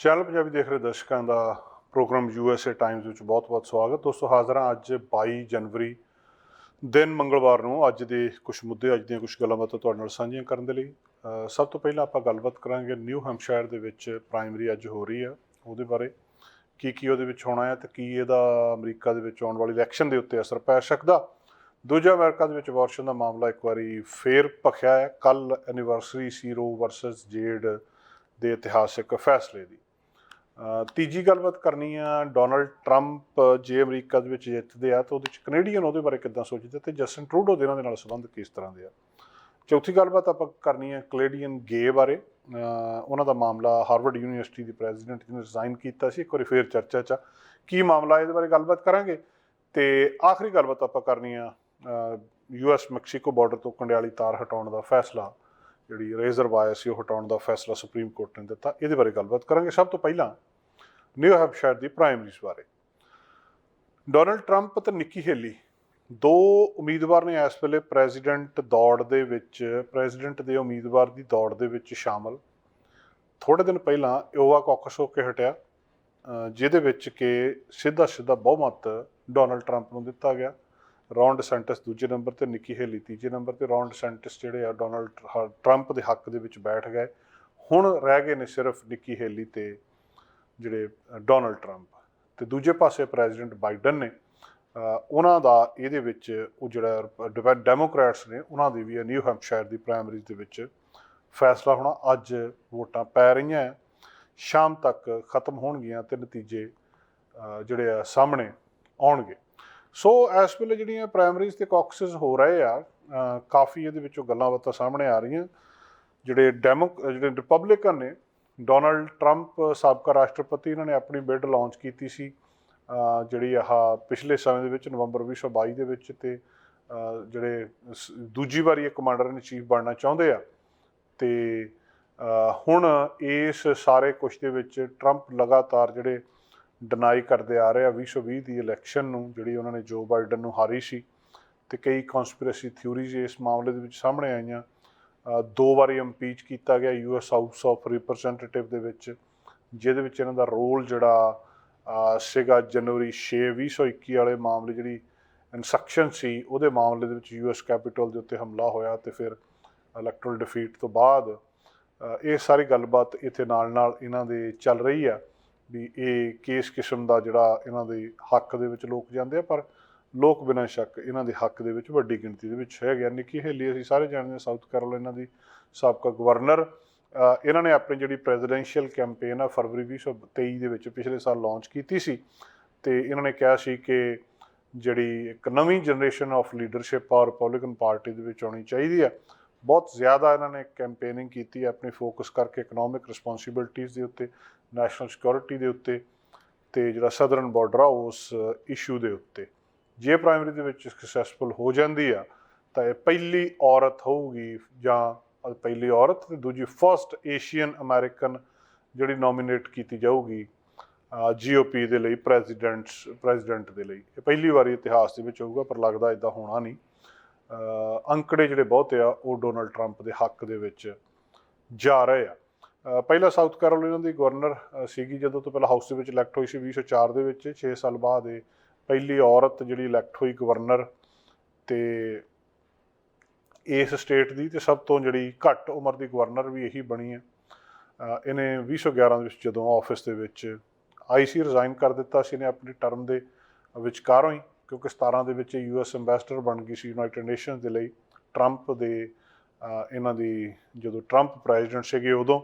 Channel Punjabi ਦੇਖ ਰਹੇ ਦਰਸ਼ਕਾਂ ਦਾ ਪ੍ਰੋਗਰਾਮ ਯੂਐਸਏ ਟਾਈਮਜ਼ ਵਿੱਚ ਬਹੁਤ-ਬਹੁਤ ਸਵਾਗਤ। ਦੋਸਤੋ, ਹਾਜ਼ਰ ਹਾਂ ਅੱਜ 22 ਜਨਵਰੀ ਦਿਨ ਮੰਗਲਵਾਰ ਨੂੰ। ਅੱਜ ਦੇ ਕੁਝ ਮੁੱਦੇ, ਅੱਜ ਦੀਆਂ ਕੁਝ ਗੱਲਾਂ ਬਾਤਾਂ ਤੁਹਾਡੇ ਨਾਲ ਸਾਂਝੀਆਂ ਕਰਨ ਦੇ ਲਈ। ਸਭ ਤੋਂ ਪਹਿਲਾਂ ਆਪਾਂ ਗੱਲਬਾਤ ਕਰਾਂਗੇ ਨਿਊ ਹੈਂਪਸ਼ਾਇਰ ਦੇ ਵਿੱਚ ਪ੍ਰਾਇਮਰੀ ਅੱਜ ਹੋ ਰਹੀ ਆ ਉਹਦੇ ਬਾਰੇ ਕੀ ਕੀ ਉਹਦੇ ਵਿੱਚ ਹੋਣਾ ਹੈ ਤੇ ਕੀ ਇਹਦਾ ਅਮਰੀਕਾ ਦੇ ਵਿੱਚ ਆਉਣ ਵਾਲੀ ਇਲੈਕਸ਼ਨ ਦੇ ਉੱਤੇ ਅਸਰ ਪੈ ਸਕਦਾ। ਦੂਜਾ ਅਮਰੀਕਾ ਦੇ ਵਿੱਚ ਅਬੋਰਸ਼ਨ ਦਾ ਮਾਮਲਾ ਇੱਕ ਵਾਰੀ ਫੇਰ ਭਖਿਆ ਹੈ। ਕੱਲ ਐਨੀਵਰਸਰੀ ਸੀ ਰੋ ਵਰਸਸ ਜੇਡ ਦੇ ਇਤਿਹਾਸਿਕ ਫੈਸਲੇ ਦੀ। ਤੀਜੀ ਗੱਲਬਾਤ ਕਰਨੀ ਆ, ਡੋਨਲਡ ਟਰੰਪ ਜੇ ਅਮਰੀਕਾ ਦੇ ਵਿੱਚ ਜਿੱਤਦੇ ਆ, ਤਾਂ ਉਹਦੇ ਵਿੱਚ ਕੈਨੇਡੀਅਨ ਉਹਦੇ ਬਾਰੇ ਕਿੱਦਾਂ ਸੋਚਦੇ ਤੇ ਜਸਟਨ ਟਰੂਡੋ ਦੇ ਇਹਨਾਂ ਦੇ ਨਾਲ ਸੰਬੰਧ ਕਿਸ ਤਰ੍ਹਾਂ ਦੇ ਆ? ਚੌਥੀ ਗੱਲਬਾਤ ਆਪਾਂ ਕਰਨੀ ਆ ਕੈਨੇਡੀਅਨ ਗੇ ਬਾਰੇ। ਉਹਨਾਂ ਦਾ ਮਾਮਲਾ ਹਾਰਵਰਡ ਯੂਨੀਵਰਸਿਟੀ ਦੀ ਪ੍ਰੈਜ਼ੀਡੈਂਟ ਜਿਹਨੇ ਰਿਜ਼ਾਈਨ ਕੀਤਾ ਸੀ, ਇੱਕ ਵਾਰੀ ਫੇਰ ਚਰਚਾ 'ਚ ਆ। ਕੀ ਮਾਮਲਾ ਇਹਦੇ ਬਾਰੇ ਗੱਲਬਾਤ ਕਰਾਂਗੇ? ਤੇ ਆਖਰੀ ਗੱਲਬਾਤ ਆਪਾਂ ਕਰਨੀ ਆ ਯੂਐਸ ਮੈਕਸੀਕੋ ਬਾਰਡਰ ਤੋਂ ਕੰਡਿਆਲੀ ਤਾਰ ਹਟਾਉਣ ਦਾ ਫੈਸਲਾ, ਜਿਹੜੀ ਰੇਜ਼ਰ ਵਾਇਰ ਸੀ ਉਹ ਹਟਾਉਣ ਦਾ ਫੈਸਲਾ ਸੁਪਰੀਮ ਕੋਰਟ ਨੇ ਦਿੱਤਾ, ਇਹਦੇ ਬਾਰੇ ਗੱਲਬਾਤ ਕਰਾਂਗੇ। ਸਭ ਤੋਂ ਪਹਿਲਾਂ ਨਿਊ ਹੈਪਸ਼ਾਇਰ ਦੀ ਪ੍ਰਾਇਮਰੀਜ਼ ਬਾਰੇ। ਡੋਨਲਡ ਟਰੰਪ ਤੇ ਨਿੱਕੀ ਹੇਲੀ, ਦੋ ਉਮੀਦਵਾਰ ਨੇ ਇਸ ਵੇਲੇ ਪ੍ਰੈਜ਼ੀਡੈਂਟ ਦੌੜ ਦੇ ਵਿੱਚ, ਪ੍ਰੈਜ਼ੀਡੈਂਟ ਦੇ ਉਮੀਦਵਾਰ ਦੀ ਦੌੜ ਦੇ ਵਿੱਚ ਸ਼ਾਮਲ। ਥੋੜੇ ਦਿਨ ਪਹਿਲਾਂ ਇਓਵਾ ਕਾਕਸ ਹੋ ਕੇ ਹਟਿਆ ਜਿਹਦੇ ਵਿੱਚ ਕਿ ਸਿੱਧਾ ਸਿੱਧਾ ਬਹੁਮਤ ਡੋਨਲਡ ਟਰੰਪ ਨੂੰ ਦਿੱਤਾ ਗਿਆ। ਰੌਨ ਡਸੈਂਟਸ ਦੂਜੇ ਨੰਬਰ ਤੇ, ਨਿੱਕੀ ਹੇਲੀ ਤੀਜੇ ਨੰਬਰ ਤੇ। ਰੌਂਡ ਡਸੈਂਟਸ ਜਿਹੜੇ ਆ, ਡੋਨਲਡ ਹ- ਟਰੰਪ ਦੇ ਹੱਕ ਦੇ ਵਿੱਚ ਬੈਠ ਗਏ। ਹੁਣ ਰਹਿ ਗਏ ਨੇ ਸਿਰਫ ਨਿੱਕੀ ਹੇਲੀ ਤੇ ਜਿਹੜੇ ਡੋਨਲਡ ਟਰੰਪ ਤੇ ਦੂਜੇ ਪਾਸੇ ਪ੍ਰੈਜ਼ੀਡੈਂਟ ਬਾਈਡਨ ਨੇ ਉਹਨਾਂ ਦਾ ਇਹਦੇ ਵਿੱਚ ਉਹ ਜਿਹੜਾ ਡੈਮੋਕ੍ਰੈਟਸ ਨੇ, ਉਹਨਾਂ ਦੀ ਵੀ ਹੈ ਨਿਊ ਹੈਂਪਸ਼ਾਇਰ ਦੀ ਪ੍ਰਾਇਮਰੀਜ਼ ਦੇ ਵਿੱਚ ਫੈਸਲਾ ਹੋਣਾ ਅੱਜ ਵੋਟਾਂ ਪੈ ਰਹੀਆਂ ਸ਼ਾਮ ਤੱਕ ਖਤਮ ਹੋਣਗੀਆਂ ਤੇ ਨਤੀਜੇ ਜਿਹੜੇ ਆ ਸਾਹਮਣੇ ਆਉਣਗੇ। ਸੋ ਇਸ ਵੇਲੇ ਜਿਹੜੀਆਂ ਪ੍ਰਾਇਮਰੀਜ਼ ਤੇ ਕਾਕਸਿਸ ਹੋ ਰਹੇ ਆ ਕਾਫੀ ਇਹਦੇ ਵਿੱਚੋਂ ਗੱਲਾਂ ਬਾਤਾਂ ਸਾਹਮਣੇ ਆ ਰਹੀਆਂ। ਜਿਹੜੇ ਡੈਮੋ ਜਿਹੜੇ ਰਿਪਬਲਿਕਨ ਨੇ ਡੋਨਲਡ ਟਰੰਪ ਸਾਬਕਾ ਰਾਸ਼ਟਰਪਤੀ, ਇਹਨਾਂ ਨੇ ਆਪਣੀ ਬਿੱਡ ਲਾਂਚ ਕੀਤੀ ਸੀ ਜਿਹੜੀ ਆਹ ਪਿਛਲੇ ਸਮੇਂ ਦੇ ਵਿੱਚ ਨਵੰਬਰ 2022 ਦੇ ਵਿੱਚ ਤੇ ਜਿਹੜੇ ਸ- ਦੂਜੀ ਵਾਰੀ ਇਹ ਕਮਾਂਡਰ ਇਨ ਚੀਫ ਬਣਨਾ ਚਾਹੁੰਦੇ ਆ। ਤੇ ਹੁਣ ਇਸ ਸਾਰੇ ਕੁਛ ਦੇ ਵਿੱਚ ਟਰੰਪ ਲਗਾਤਾਰ ਜਿਹੜੇ ਡਿਨਾਈ ਕਰਦੇ ਆ ਰਹੇ ਆ 2020 ਦੀ ਇਲੈਕਸ਼ਨ ਨੂੰ, ਜਿਹੜੀ ਉਹਨਾਂ ਨੇ ਜੋ ਬਾਈਡਨ ਨੂੰ ਹਾਰੀ ਸੀ, ਤੇ ਕਈ ਕਨਸਪੀਰੇਸੀ ਥਿਊਰੀਜ਼ ਇਸ ਮਾਮਲੇ ਦੇ ਵਿੱਚ ਸਾਹਮਣੇ ਆਈਆਂ। ਦੋ ਵਾਰੀ ਇੰਪੀਚ ਕੀਤਾ ਗਿਆ ਯੂਐਸ ਹਾਊਸ ਆਫ ਰਿਪਰੈਜ਼ੈਂਟੇਟਿਵ ਦੇ ਵਿੱਚ, ਜਿਹਦੇ ਵਿੱਚ ਇਹਨਾਂ ਦਾ ਰੋਲ ਜਿਹੜਾ ਸੀਗਾ ਜਨਵਰੀ 6 2021 ਵਾਲੇ ਮਾਮਲੇ ਜਿਹੜੀ ਇਨਸਕਸ਼ਨ ਸੀ, ਉਹਦੇ ਮਾਮਲੇ ਦੇ ਵਿੱਚ ਯੂਐਸ ਕੈਪੀਟਲ ਦੇ ਉੱਤੇ ਹਮਲਾ ਹੋਇਆ ਤੇ ਫਿਰ ਇਲੈਕਟਰਲ ਡਿਫੀਟ ਤੋਂ ਬਾਅਦ ਇਹ ਸਾਰੀ ਗੱਲਬਾਤ ਇੱਥੇ ਨਾਲ ਨਾਲ ਇਹਨਾਂ ਦੇ ਚੱਲ ਰਹੀ ਆ, ਵੀ ਇਹ ਕਿਸ ਕਿਸਮ ਦਾ ਜਿਹੜਾ ਇਹਨਾਂ ਦੇ ਹੱਕ ਦੇ ਵਿੱਚ ਲੋਕ ਜਾਂਦੇ ਆ, ਪਰ ਲੋਕ ਬਿਨਾਂ ਸ਼ੱਕ ਇਹਨਾਂ ਦੇ ਹੱਕ ਦੇ ਵਿੱਚ ਵੱਡੀ ਗਿਣਤੀ ਦੇ ਵਿੱਚ ਹੈਗੇ ਆ। ਨਿੱਕੀ ਹੇਲੀ ਅਸੀਂ ਸਾਰੇ ਜਾਣਦੇ ਹਾਂ, ਸਾਊਥ ਕੈਰੋਲਾਈਨਾ ਦੀ, ਸਾਬਕਾ ਗਵਰਨਰ। ਇਹਨਾਂ ਨੇ ਆਪਣੀ ਜਿਹੜੀ ਪ੍ਰੈਜ਼ੀਡੈਂਸ਼ੀਅਲ ਕੈਂਪੇਨ ਆ ਫਰਵਰੀ 2023 ਦੇ ਵਿੱਚ ਪਿਛਲੇ ਸਾਲ ਲਾਂਚ ਕੀਤੀ ਸੀ ਤੇ ਇਹਨਾਂ ਨੇ ਕਿਹਾ ਸੀ ਕਿ ਜਿਹੜੀ ਇੱਕ ਨਵੀਂ ਜਨਰੇਸ਼ਨ ਆਫ ਲੀਡਰਸ਼ਿਪ ਆ ਰਿਪਬਲਿਕਨ ਪਾਰਟੀ ਦੇ ਵਿੱਚ ਆਉਣੀ ਚਾਹੀਦੀ ਆ। ਬਹੁਤ ਜ਼ਿਆਦਾ ਇਹਨਾਂ ਨੇ ਕੈਂਪੇਨਿੰਗ ਕੀਤੀ ਆਪਣੀ ਫੋਕਸ ਕਰਕੇ ਇਕਨੋਮਿਕ ਰਿਸਪੌਂਸਿਬਿਲਟੀਆਂ ਦੇ ਉੱਤੇ ਨੈਸ਼ਨਲ ਸਿਕਿਉਰਿਟੀ ਦੇ ਉੱਤੇ ਤੇ ਜਿਹੜਾ ਸਦਰਨ ਬਾਰਡਰ ਆ, ਉਸ ਇਸ਼ੂ ਦੇ ਉੱਤੇ। ਜੇ ਪ੍ਰਾਇਮਰੀ ਦੇ ਵਿੱਚ ਸਕਸੈਸਫੁਲ ਹੋ ਜਾਂਦੀ ਆ ਤਾਂ ਇਹ ਪਹਿਲੀ ਔਰਤ ਹੋਊਗੀ ਜਾਂ ਪਹਿਲੀ ਔਰਤ ਤੇ ਦੂਜੀ ਫਰਸਟ ਏਸ਼ੀਅਨ ਅਮਰੀਕਨ ਜਿਹੜੀ ਨੋਮੀਨੇਟ ਕੀਤੀ ਜਾਊਗੀ ਜੀਓਪੀ ਦੇ ਲਈ ਪ੍ਰੈਜ਼ੀਡੈਂਟਸ ਪ੍ਰੈਜ਼ੀਡੈਂਟ ਦੇ ਲਈ। ਇਹ ਪਹਿਲੀ ਵਾਰੀ ਇਤਿਹਾਸ ਦੇ ਵਿੱਚ ਹੋਊਗਾ ਪਰ ਲੱਗਦਾ ਇਦਾਂ ਹੋਣਾ ਨਹੀਂ। ਅੰਕੜੇ ਜਿਹੜੇ ਬਹੁਤ ਆ ਉਹ ਡੋਨਲਡ ਟਰੰਪ ਦੇ ਹੱਕ ਦੇ ਵਿੱਚ ਜਾ ਰਹੇ ਆ। ਅ, ਪਹਿਲਾਂ ਸਾਊਥ ਕੈਰੋਲਾਈਨਾ ਦੀ ਗਵਰਨਰ ਸੀਗੀ ਜਦੋਂ ਤੋਂ ਪਹਿਲਾਂ ਹਾਊਸ ਦੇ ਵਿੱਚ ਇਲੈਕਟ ਹੋਈ ਸੀ 2004 ਦੇ ਵਿੱਚ 6 ਸਾਲ ਬਾਅਦ ਇਹ ਪਹਿਲੀ ਔਰਤ ਜਿਹੜੀ ਇਲੈਕਟ ਹੋਈ ਗਵਰਨਰ ਤੇ ਇਸ ਸਟੇਟ ਦੀ ਤੇ ਸਭ ਤੋਂ ਜਿਹੜੀ ਘੱਟ ਉਮਰ ਦੀ ਗਵਰਨਰ ਵੀ ਇਹੀ ਬਣੀ ਹੈ। ਅ, ਇਹਨੇ 2011 ਦੇ ਵਿੱਚ ਜਦੋਂ ਆਫਿਸ ਦੇ ਵਿੱਚ ਆਈ ਸੀ ਰਿਜ਼ਾਈਨ ਕਰ ਦਿੱਤਾ ਸੀ ਇਹਨੇ ਆਪਣੀ ਟਰਮ ਦੇ ਵਿਚਕਾਰੋਂ ਹੀ ਕਿਉਂਕਿ 17 ਦੇ ਵਿੱਚ ਯੂਐਸ ਐਮਬੈਸਡਰ ਬਣ ਗਈ ਸੀ ਯੂਨਾਈਟਿਡ ਨੇਸ਼ਨਸ ਦੇ ਲਈ। ਟਰੰਪ ਦੇ ਇਹਨਾਂ ਦੀ ਜਦੋਂ ਟਰੰਪ ਪ੍ਰੈਜ਼ੀਡੈਂਟ ਸੀਗੇ ਉਦੋਂ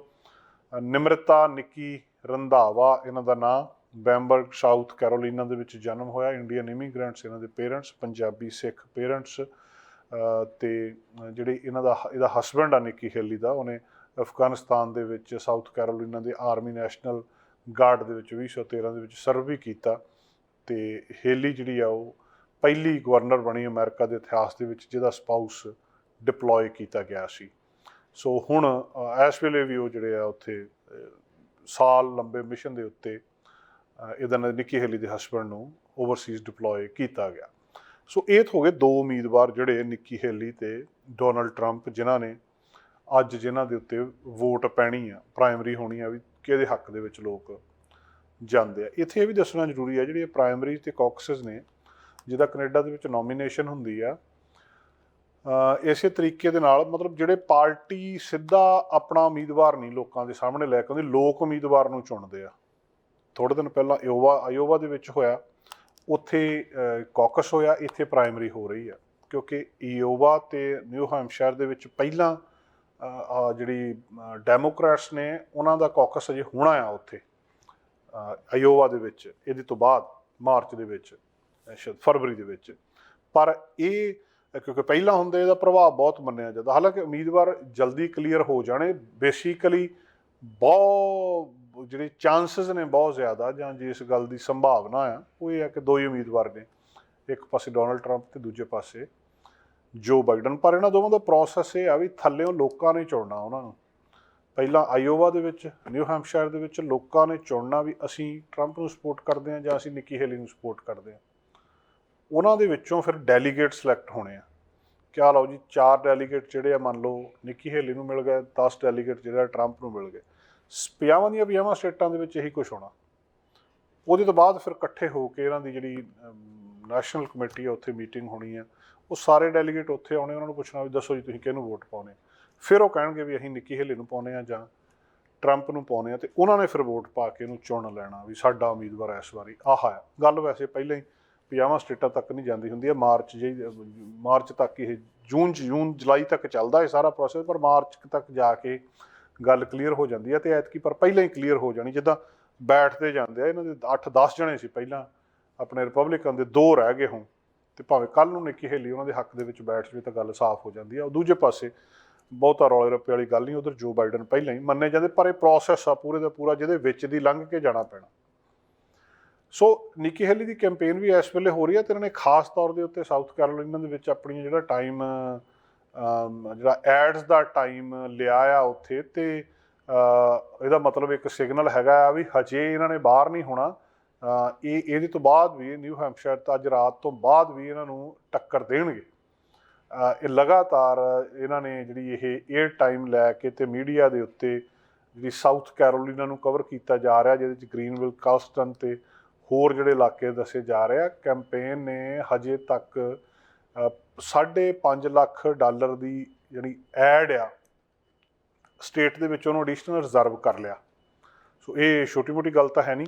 ਨਿਮਰਤਾ ਨਿੱਕੀ ਰੰਧਾਵਾ ਇਹਨਾਂ ਦਾ ਨਾਮ ਬੈਂਬਰਗ, ਸਾਊਥ ਕੈਰੋਲੀਨਾ ਦੇ ਵਿੱਚ ਜਨਮ ਹੋਇਆ, ਇੰਡੀਅਨ ਇਮੀਗ੍ਰੈਂਟਸ, ਇਹਨਾਂ ਦੇ ਪੇਰੈਂਟਸ, ਪੰਜਾਬੀ ਸਿੱਖ ਪੇਰੈਂਟਸ ਤੇ ਜਿਹੜੇ ਇਹਨਾਂ ਦਾ, ਇਹਦਾ ਹਸਬੰਡ ਆ ਨਿੱਕੀ ਹੇਲੀ ਦਾ, ਉਹਨੇ ਅਫਗਾਨਿਸਤਾਨ ਦੇ ਵਿੱਚ, ਸਾਊਥ ਕੈਰੋਲੀਨਾ ਦੇ ਆਰਮੀ ਨੈਸ਼ਨਲ ਗਾਰਡ ਦੇ ਵਿੱਚ 2013 ਦੇ ਵਿੱਚ ਸਰਵ ਵੀ ਕੀਤਾ, ਤੇ ਹੇਲੀ ਜਿਹੜੀ ਆ, ਉਹ ਪਹਿਲੀ ਗਵਰਨਰ ਬਣੀ ਅਮਰੀਕਾ ਦੇ ਇਤਿਹਾਸ ਦੇ ਵਿੱਚ, ਜਿਹਦਾ ਸਪਾਊਸ ਡਿਪਲੋਏ ਕੀਤਾ ਗਿਆ ਸੀ। ਸੋ ਹੁਣ ਇਸ ਵੇਲੇ ਵੀ ਉਹ ਜਿਹੜੇ ਆ, ਉੱਥੇ ਸਾਲ ਲੰਬੇ ਮਿਸ਼ਨ ਦੇ ਉੱਤੇ ਇਹਦਾ ਨਾਂ ਨਿੱਕੀ ਹੇਲੀ ਦੇ ਹਸਬੰਡ ਨੂੰ ਓਵਰਸੀਜ਼ ਡਿਪਲੋਏ ਕੀਤਾ ਗਿਆ। ਸੋ ਇਹ ਹੋ ਗਏ ਦੋ ਉਮੀਦਵਾਰ ਜਿਹੜੇ ਨਿੱਕੀ ਹੇਲੀ ਤੇ ਡੋਨਲਡ ਟਰੰਪ ਜਿਨ੍ਹਾਂ ਨੇ ਅੱਜ ਜਿਨ੍ਹਾਂ ਦੇ ਉੱਤੇ ਵੋਟ ਪੈਣੀ ਆ ਪ੍ਰਾਇਮਰੀ ਹੋਣੀ ਆ ਵੀ ਕਿਹਦੇ ਹੱਕ ਦੇ ਵਿੱਚ ਲੋਕ ਜਾਂਦੇ ਆ। ਇੱਥੇ ਇਹ ਵੀ ਦੱਸਣਾ ਜ਼ਰੂਰੀ ਆ, ਜਿਹੜੀ ਪ੍ਰਾਇਮਰੀ ਤੇ ਕਾਕਸਸ ਨੇ ਜਿਹਦਾ ਕੈਨੇਡਾ ਦੇ ਵਿੱਚ ਨੋਮੀਨੇਸ਼ਨ ਹੁੰਦੀ ਆ ਇਸੇ ਤਰੀਕੇ ਦੇ ਨਾਲ ਮਤਲਬ ਜਿਹੜੇ ਪਾਰਟੀ ਸਿੱਧਾ ਆਪਣਾ ਉਮੀਦਵਾਰ ਨਹੀਂ ਲੋਕਾਂ ਦੇ ਸਾਹਮਣੇ ਲੈ ਕੇ ਆਉਂਦੀ, ਲੋਕ ਉਮੀਦਵਾਰ ਨੂੰ ਚੁਣਦੇ ਆ। ਥੋੜੇ ਦਿਨ ਪਹਿਲਾਂ ਇਓਵਾ ਆਇਓਵਾ ਦੇ ਵਿੱਚ ਹੋਇਆ ਉੱਥੇ ਕਾਕਸ ਹੋਇਆ ਇੱਥੇ ਪ੍ਰਾਇਮਰੀ ਹੋ ਰਹੀ ਆ ਕਿਉਂਕਿ ਇਓਵਾ ਤੇ ਨਿਊ ਹੈਮਸ਼ਾਇਰ ਦੇ ਵਿੱਚ ਪਹਿਲਾਂ ਜਿਹੜੀ ਡੈਮੋਕ੍ਰੈਟਸ ਨੇ ਉਹਨਾਂ ਦਾ ਕਾਕਸ ਅਜੇ ਹੋਣਾ ਆ ਉੱਥੇ ਅ, ਆਇਓਵਾ ਦੇ ਵਿੱਚ ਇਹਦੇ ਤੋਂ ਬਾਅਦ ਮਾਰਚ ਦੇ ਵਿੱਚ ਸ਼ਾਇਦ ਫਰਵਰੀ ਦੇ ਵਿੱਚ ਪਰ ਇਹ ਕਿਉਂਕਿ ਪਹਿਲਾਂ ਹੁੰਦੇ ਇਹਦਾ ਪ੍ਰਭਾਵ ਬਹੁਤ ਮੰਨਿਆ ਜਾਂਦਾ ਹਾਲਾਂਕਿ ਉਮੀਦਵਾਰ ਜਲਦੀ ਕਲੀਅਰ ਹੋ ਜਾਣੇ ਬੇਸਿਕਲੀ ਬਹੁਤ ਜਿਹੜੇ ਚਾਂਸਸ ਨੇ ਬਹੁਤ ਜ਼ਿਆਦਾ ਜਾਂ ਜਿਸ ਗੱਲ ਦੀ ਸੰਭਾਵਨਾ ਆ, ਉਹ ਇਹ ਆ ਕਿ ਦੋ ਹੀ ਉਮੀਦਵਾਰ ਨੇ, ਇੱਕ ਪਾਸੇ ਡੋਨਲਡ ਟਰੰਪ ਤੇ ਦੂਜੇ ਪਾਸੇ ਜੋ ਬਾਈਡਨ ਪਰ ਇਹਨਾਂ ਦੋਵਾਂ ਦਾ ਪ੍ਰੋਸੈਸ ਇਹ ਆ ਵੀ ਥੱਲੇੋਂ ਲੋਕਾਂ ਨੇ ਚੁਣਨਾ ਉਹਨਾਂ ਨੂੰ। ਪਹਿਲਾਂ ਆਇਓਵਾ ਦੇ ਵਿੱਚ ਨਿਊ ਹੈਂਪਸ਼ਾਇਰ ਦੇ ਵਿੱਚ ਲੋਕਾਂ ਨੇ ਚੁਣਨਾ ਵੀ ਅਸੀਂ ਟਰੰਪ ਨੂੰ ਸਪੋਰਟ ਕਰਦੇ ਹਾਂ ਜਾਂ ਅਸੀਂ ਨਿੱਕੀ ਹੇਲੀ ਨੂੰ ਸਪੋਰਟ ਕਰਦੇ ਹਾਂ। ਉਹਨਾਂ ਦੇ ਵਿੱਚੋਂ ਫਿਰ ਡੈਲੀਗੇਟ ਸਿਲੈਕਟ ਹੋਣੇ ਆ। ਕਿਆ ਲਓ ਜੀ, ਚਾਰ ਡੈਲੀਗੇਟ ਜਿਹੜੇ ਆ, ਮੰਨ ਲਓ ਨਿੱਕੀ ਹੇਲੀ ਨੂੰ ਮਿਲ ਗਏ 10 ਡੈਲੀਗੇਟ ਜਿਹੜਾ ਟਰੰਪ ਨੂੰ ਮਿਲ ਗਏ। ਪੰਜਾਹਾਂ ਦੀਆਂ ਪੰਜਾਹਾਂ ਸਟੇਟਾਂ ਦੇ ਵਿੱਚ ਇਹੀ ਕੁਝ ਹੋਣਾ। ਉਹਦੇ ਤੋਂ ਬਾਅਦ ਫਿਰ ਇਕੱਠੇ ਹੋ ਕੇ ਇਹਨਾਂ ਦੀ ਜਿਹੜੀ ਨੈਸ਼ਨਲ ਕਮੇਟੀ ਆ, ਉੱਥੇ ਮੀਟਿੰਗ ਹੋਣੀ ਆ। ਉਹ ਸਾਰੇ ਡੈਲੀਗੇਟ ਉੱਥੇ ਆਉਣੇ, ਉਹਨਾਂ ਨੂੰ ਪੁੱਛਣਾ ਵੀ ਦੱਸੋ ਜੀ ਤੁਸੀਂ ਕਿਹਨੂੰ ਵੋਟ ਪਾਉਣੇ। ਫਿਰ ਉਹ ਕਹਿਣਗੇ ਵੀ ਅਸੀਂ ਨਿੱਕੀ ਹੇਲੀ ਨੂੰ ਪਾਉਨੇ ਆ ਜਾਂ ਟਰੰਪ ਨੂੰ ਪਾਉਨੇ ਆ ਤੇ ਉਹਨਾਂ ਨੇ ਫਿਰ ਵੋਟ ਪਾ ਕੇ ਇਹਨੂੰ ਚੁਣ ਲੈਣਾ ਵੀ ਸਾਡਾ ਉਮੀਦਵਾਰ ਇਸ ਵਾਰੀ ਆਹ ਆ। ਗੱਲ ਵੈਸੇ ਪਹਿਲਾਂ ਹੀ ਪੰਜਾਹਾਂ ਸਟੇਟਾਂ ਤੱਕ ਨਹੀਂ ਜਾਂਦੀ ਹੁੰਦੀ ਹੈ ਮਾਰਚ ਜਿਹੀ, ਮਾਰਚ ਤੱਕ ਇਹ ਜੂਨ ਜੂਨ, ਜੁਲਾਈ ਤੱਕ ਚੱਲਦਾ ਹੈ ਸਾਰਾ ਪ੍ਰੋਸੈਸ ਪਰ ਮਾਰਚ ਤੱਕ ਜਾ ਕੇ ਗੱਲ ਕਲੀਅਰ ਹੋ ਜਾਂਦੀ ਹੈ ਤੇ ਐਤਕੀ ਪਰ ਪਹਿਲਾਂ ਹੀ ਕਲੀਅਰ ਹੋ ਜਾਣੀ, ਜਿੱਦਾਂ ਬੈਠਦੇ ਜਾਂਦੇ ਆ, ਇਹਨਾਂ ਦੇ 8-10 ਜਣੇ ਸੀ ਪਹਿਲਾਂ, ਆਪਣੇ ਰਿਪਬਲਿਕਨ ਦੇ ਦੋ ਰਹਿ ਗਏ ਹੋਂ ਤੇ ਭਾਵੇਂ ਕੱਲ ਨੂੰ ਨਿੱਕੀ ਹੇਲੀ ਉਹਨਾਂ ਦੇ ਹੱਕ ਦੇ ਵਿੱਚ ਬੈਠ ਜਵੇ ਤਾਂ ਗੱਲ ਸਾਫ਼ ਹੋ ਜਾਂਦੀ ਹੈ ਉਹ ਦੂਜੇ ਪਾਸੇ ਬਹੁਤਾ ਰੌਲੇ ਰੱਪੇ ਵਾਲੀ ਗੱਲ ਨਹੀਂ, ਉਧਰ ਜੋ ਬਾਈਡਨ ਪਹਿਲਾਂ ਹੀ ਮੰਨੇ ਜਾਂਦੇ, ਪਰ ਇਹ ਪ੍ਰੋਸੈਸ ਆ ਪੂਰੇ ਦਾ ਪੂਰਾ, ਜਿਹਦੇ ਵਿੱਚ ਦੀ ਲੰਘ ਕੇ ਜਾਣਾ ਪੈਣਾ। ਸੋ ਨਿੱਕੀ ਹੇਲੀ ਦੀ ਕੈਂਪੇਨ ਵੀ ਇਸ ਵੇਲੇ ਹੋ ਰਹੀ ਹੈ ਤੇ ਇਹਨਾਂ ਨੇ ਖਾਸ ਤੌਰ ਦੇ ਉੱਤੇ ਸਾਊਥ ਕੈਰੋਲਾਈਨਾ ਦੇ ਵਿੱਚ ਆਪਣੀ ਜਿਹੜਾ ਟਾਈਮ ਜਿਹੜਾ ਐਡਸ ਦਾ ਟਾਈਮ ਲਿਆ ਆ ਉੱਥੇ ਤੇ ਇਹਦਾ ਮਤਲਬ ਇੱਕ ਸਿਗਨਲ ਹੈਗਾ ਆ ਵੀ ਹਜੇ ਇਹਨਾਂ ਨੇ ਬਾਹਰ ਨਹੀਂ ਹੋਣਾ। ਇਹ, ਇਹਦੇ ਤੋਂ ਬਾਅਦ ਵੀ ਨਿਊ ਹੈਂਪਸ਼ਾਇਰ ਤਾਂ ਅੱਜ ਰਾਤ ਤੋਂ ਬਾਅਦ ਵੀ ਇਹਨਾਂ ਨੂੰ ਟੱਕਰ ਦੇਣਗੇ। ਇਹ ਲਗਾਤਾਰ ਇਹਨਾਂ ਨੇ ਜਿਹੜੀ ਇਹ 에ਅਰ ਟਾਈਮ ਲੈ ਕੇ ਤੇ ਮੀਡੀਆ ਦੇ ਉੱਤੇ ਜਿਹੜੀ ਸਾਊਥ ਕੈਰੋਲੀਨਾ ਨੂੰ ਕਵਰ ਕੀਤਾ ਜਾ ਰਿਹਾ, ਜਿਹਦੇ ਵਿੱਚ ਗ੍ਰੀਨਵਿਲ ਕਾਸਟਨ ਤੇ ਹੋਰ ਜਿਹੜੇ ਇਲਾਕੇ ਦੱਸੇ ਜਾ ਰਹੇ ਆ। ਕੈਂਪੇਨ ਨੇ ਹਜੇ ਤੱਕ 5.5 ਲੱਖ ਡਾਲਰ ਦੀ ਜਿਹੜੀ ਐਡ ਆ, ਸਟੇਟ ਦੇ ਵਿੱਚ ਉਹਨੂੰ ਐਡੀਸ਼ਨਲ ਰਿਜ਼ਰਵ ਕਰ ਲਿਆ। ਸੋ ਇਹ ਛੋਟੀ ਮੋਟੀ ਗੱਲ ਤਾਂ ਹੈ ਨਹੀਂ।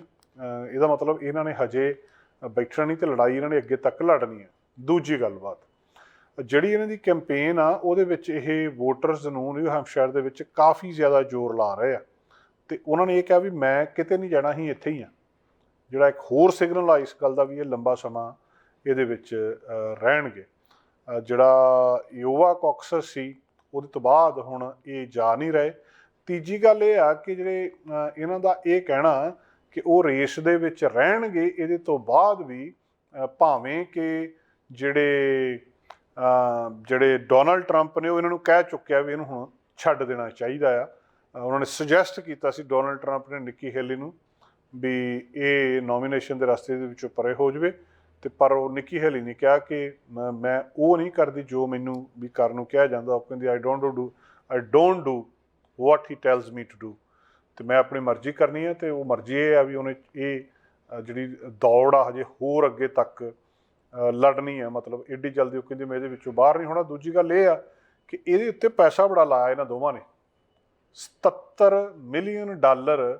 ਇਹਦਾ ਮਤਲਬ ਇਹਨਾਂ ਨੇ ਹਜੇ ਬੈਠਣਾ ਨਹੀਂ ਤੇ ਲੜਾਈ ਇਹਨਾਂ ਨੇ ਅੱਗੇ ਤੱਕ ਲੜਨੀ ਹੈ। ਦੂਜੀ ਗੱਲਬਾਤ, ਜਿਹੜੀ ਇਹਨਾਂ ਦੀ ਕੈਂਪੇਨ ਆ, ਉਹਦੇ ਵਿੱਚ ਇਹ ਵੋਟਰਸ ਨੂੰ ਨਿਊ ਹੈਂਪਸ਼ਾਇਰ ਦੇ ਵਿੱਚ ਕਾਫੀ ਜ਼ਿਆਦਾ ਜ਼ੋਰ ਲਾ ਰਹੇ ਆ। ਤੇ ਉਹਨਾਂ ਨੇ ਇਹ ਕਿਹਾ ਵੀ ਮੈਂ ਕਿਤੇ ਨਹੀਂ ਜਾਣਾ ਹੀ ਇੱਥੇ ਹੀ ਆ। ਜਿਹੜਾ ਇੱਕ ਹੋਰ ਸਿਗਨਲ ਆ ਇਸ ਗੱਲ ਦਾ ਵੀ ਇਹ ਲੰਬਾ ਸਮਾਂ ਇਹਦੇ ਵਿੱਚ ਰਹਿਣਗੇ। ਜਿਹੜਾ ਯੋਵਾ ਕਾਕਸਸ ਸੀ, ਉਹਦੇ ਤੋਂ ਬਾਅਦ ਹੁਣ ਇਹ ਜਾ ਨਹੀਂ ਰਹੇ। ਤੀਜੀ ਗੱਲ ਇਹ ਆ ਕਿ ਜਿਹੜੇ ਇਹਨਾਂ ਦਾ ਇਹ ਕਹਿਣਾ ਕਿ ਉਹ ਰੇਸ ਦੇ ਵਿੱਚ ਰਹਿਣਗੇ, ਇਹਦੇ ਤੋਂ ਬਾਅਦ ਵੀ ਭਾਵੇਂ ਕਿ ਜਿਹੜੇ ਜਿਹੜੇ ਡੋਨਲਡ ਟਰੰਪ ਨੇ, ਉਹ ਇਹਨਾਂ ਨੂੰ ਕਹਿ ਚੁੱਕਿਆ ਵੀ ਇਹਨੂੰ ਹੁਣ ਛੱਡ ਦੇਣਾ ਚਾਹੀਦਾ ਆ। ਉਹਨਾਂ ਨੇ ਸੁਜੈਸਟ ਕੀਤਾ ਸੀ ਡੋਨਲਡ ਟਰੰਪ ਨੇ, ਨਿੱਕੀ ਹੇਲੀ ਨੂੰ, ਵੀ ਇਹ ਨੋਮੀਨੇਸ਼ਨ ਦੇ ਰਸਤੇ ਦੇ ਵਿੱਚੋਂ ਪਰੇ ਹੋ ਜਾਵੇ। ਤੇ ਪਰ ਉਹ ਨਿੱਕੀ ਹੇਲੀ ਨੇ ਕਿਹਾ ਕਿ ਮੈਂ- ਮੈਂ ਉਹ ਨਹੀਂ ਕਰਦੀ ਜੋ ਮੈਨੂੰ ਵੀ ਕਰਨ ਨੂੰ ਕਿਹਾ ਜਾਂਦਾ। ਉਹ ਕਹਿੰਦੀ I don't do I don't do what he tells me to do ਤੇ ਮੈਂ ਆਪਣੀ ਮਰਜ਼ੀ ਕਰਨੀ ਹੈ ਤੇ ਉਹ ਮਰਜ਼ੀ ਇਹ ਆ ਵੀ ਉਹਨੇ ਇਹ ਜਿਹੜੀ ਦੌੜ ਆ ਹਜੇ ਹੋਰ ਅੱਗੇ ਤੱਕ ਲੜਨੀ ਹੈ ਮਤਲਬ ਏਡੀ ਜਲਦੀ ਉਹ ਕਹਿੰਦੀ, ਮੈਂ ਇਹਦੇ ਵਿੱਚੋਂ ਬਾਹਰ ਨਹੀਂ ਹੋਣਾ। ਦੂਜੀ ਗੱਲ ਇਹ ਆ ਕਿ ਇਹਦੇ ਉੱਤੇ ਪੈਸਾ ਬੜਾ ਲਾਇਆ ਇਹਨਾਂ ਦੋਵਾਂ ਨੇ। 77 ਮਿਲੀਅਨ ਡਾਲਰ